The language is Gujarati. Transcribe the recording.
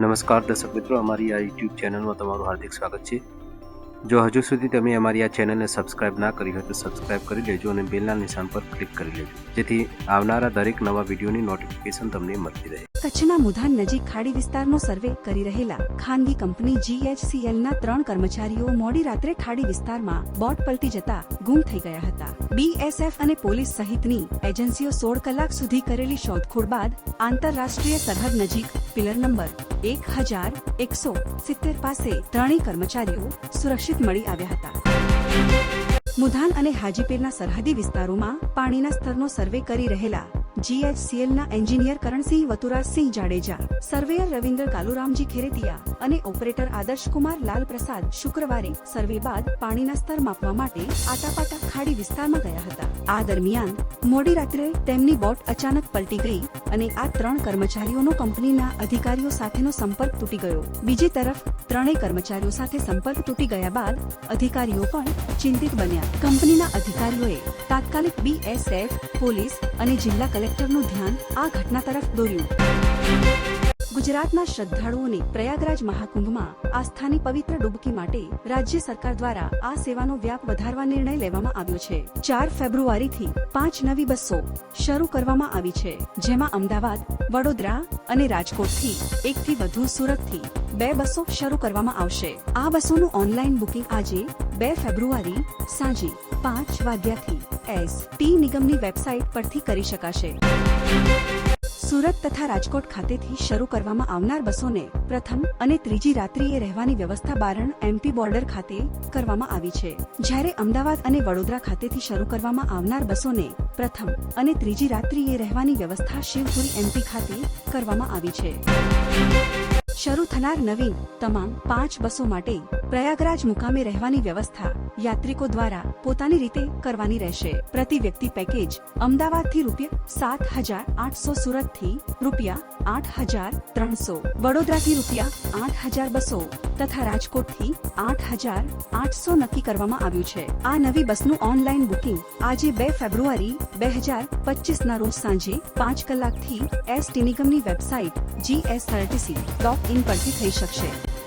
નમસ્કાર દર્શક મિત્રો, અમારી આ યુટ્યુબ ચેનલમાં તમારું હાર્દિક સ્વાગત છે. જો હજુ સુધી તમે અમારી આ ચેનલને સબસ્ક્રાઇબ ના કરી હોય તો સબસ્ક્રાઇબ કરી લેજો અને બેલના નિશાન પર ક્લિક કરી લેજો. જેથી આવનારા દરેક નવા વિડીયોની નોટિફિકેશન તમને મળતી રહે. કચ્છના મુધાન નજીક ખાડી વિસ્તારનો સર્વે કરી રહેલા ખાનગી કંપની જીએચસીએલના ત્રણ કર્મચારીઓ મોડી રાત્રે ખાડી વિસ્તારમાં બોટ પલટી જતા ગુમ થઈ ગયા હતા. બીએસએફ અને પોલીસ સહિતની એજન્સીઓ સોળ કલાક સુધી કરેલી શોધખોળ બાદ આંતરરાષ્ટ્રીય સરહદ નજીક પિલર નંબર એક હજાર એકસો સિત્તેર પાસે ત્રણેય કર્મચારીઓ સુરક્ષિત મળી આવ્યા હતા. મુધાન અને હાજીપીરના સરહદી વિસ્તારોમાં પાણીના સ્તરનો સર્વે કરી રહેલા જીએચસીએલના એન્જિનિયર કરણસિંહ વતુરાજસિંહ જાડેજા, સર્વેયર રવિન્દ્ર કાલુરામજી ખેરેતિયા અને ઓપરેટર આદર્શકુમાર લાલ પ્રસાદ શુક્રવારે સર્વે બાદ પાણીના સ્તર માપવા માટે આટાપાટા ખાડી વિસ્તારમાં ગયા હતા. આ દરમિયાન મોડી રાત્રે તેમની બોટ અચાનક પલટી ગઈ અને આ ત્રણ કર્મચારીઓનો કંપનીના અધિકારીઓ સાથેનો સંપર્ક તૂટી ગયો. બીજી તરફ, ત્રણેય કર્મચારીઓ સાથે સંપર્ક તૂટી ગયા બાદ અધિકારીઓ પણ ચિંતિત બન્યા. કંપનીના અધિકારીઓએ તાત્કાલિક બીએસએફ, પોલીસ અને જિલ્લા કલેક્ટરનું ધ્યાન આ ઘટના તરફ દોર્યું. ગુજરાતના શ્રદ્ધાળુઓને પ્રયાગરાજ મહાકુંભમાં આસ્થાની પવિત્ર ડૂબકી માટે રાજ્ય સરકાર દ્વારા આ સેવાનો વ્યાપ વધારવા નિર્ણય લેવામાં આવ્યો છે. ચાર ફેબ્રુઆરીથી પાંચ નવી બસો શરૂ કરવામાં આવી છે. જેમાં અમદાવાદ, વડોદરા અને રાજકોટથી એકથી વધુ સુરતથી બે બસો શરૂ કરવામાં આવશે. આ બસોનું ઓનલાઈન બુકિંગ આજે બે ફેબ્રુઆરી સાંજે પાંચ વાગ્યાથી એસ ટી નિગમની વેબસાઇટ પરથી કરી શકાશે. સુરત તથા રાજકોટ ખાતેથી શરૂ કરવામાં આવનાર બસોને પ્રથમ અને ત્રીજી રાત્રિએ રહેવાની વ્યવસ્થા બારણ એમપી બોર્ડર ખાતે કરવામાં આવી છે. જ્યારે અમદાવાદ અને વડોદરા ખાતેથી શરૂ કરવામાં આવનાર બસોને પ્રથમ અને ત્રીજી રાત્રિએ રહેવાની વ્યવસ્થા શિવપુરી એમપી ખાતે કરવામાં આવી છે. શરૂ થનાર નવીન, તમામ પાંચ બસો માટે પ્રયાગરાજ મુકામે રહેવાની વ્યવસ્થા યાત્રિકો દ્વારા પોતાની રીતે કરવાની રહેશે. પ્રતિ વ્યક્તિ પેકેજ અમદાવાદથી રૂપિયા સાત હજાર આઠસો સુરતથી રૂપિયા આઠ હજાર ત્રણસો, વડોદરાથી રૂપિયા આઠ હજાર બસો તથા રાજકોટથી આઠ હજાર આઠસો નક્કી કરવામાં આવ્યું છે. આ નવી બસનું ઓનલાઈન બુકિંગ આજે બે ફેબ્રુઆરી બે હજાર પચીસ ના રોજ સાંજે પાંચ કલાકથી એસ ટી નિગમની વેબસાઇટ જીએસઆરટીસી ડોટ ઇન પરથી થઈ શકશે.